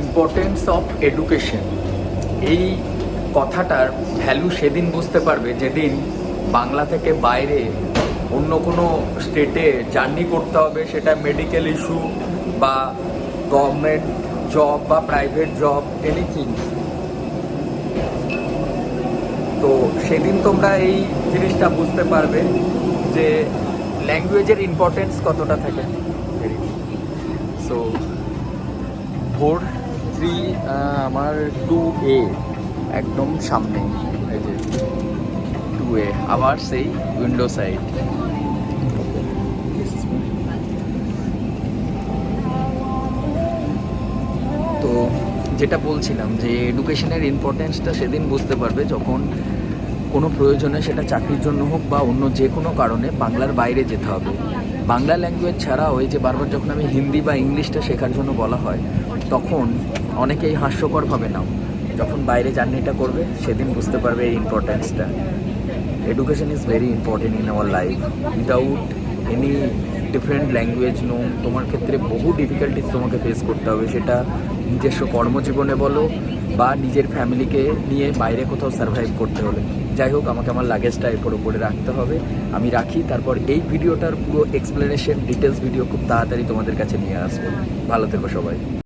Importance of education এই কথাটার value সেদিন বুঝতে পারবে যেদিন বাংলা থেকে বাইরে অন্য কোনো স্টেটে জার্নি করতে হবে, সেটা মেডিকেল ইস্যু বা গভর্নমেন্ট জব বা প্রাইভেট জব এনিথিং তো সেদিন তোমরা এই জিনিসটা বুঝতে পারবে যে ল্যাঙ্গুয়েজের ইম্পর্টেন্স কতটা থাকে। সো ফোর থ্রি আমার টু এ একদম সামনে। এই যে টু এ আবার সেই উইন্ডো সাইড তো যেটা বলছিলাম যে এডুকেশনের ইম্পর্টেন্সটা সেদিন বুঝতে পারবে যখন কোনো প্রয়োজনে সেটা চাকরির জন্য হোক বা অন্য যে কোনো কারণে বাংলার বাইরে যেতে হবে। বাংলা ল্যাঙ্গুয়েজ ছাড়াও ওই যে বারবার যখন আমি হিন্দি বা ইংলিশটা শেখার জন্য বলা হয়, তখন অনেকেই হাস্যকরভাবে নাও। যখন বাইরে জার্নিটা করবে, সেদিন বুঝতে পারবে এই ইম্পর্টেন্সটা education is very important in our life without any different language no তোমার ক্ষেত্রে বহু ডিফিকাল্টিস তোমাকে ফেস করতে হবে। সেটা নিজস্ব কর্মজীবনে বলো বা নিজের ফ্যামিলিকে নিয়ে বাইরে কোথাও সার্ভাইভ করতে হলে। যাই হোক, আমাকে আমার লাগেজটা এরপর উপরে রাখতে হবে। আমি রাখি, তারপর এই ভিডিওটার পুরো এক্সপ্লেনেশন ডিটেলস ভিডিও খুব তাড়াতাড়ি তোমাদের কাছে নিয়ে আসব। ভালো থেকো সবাই।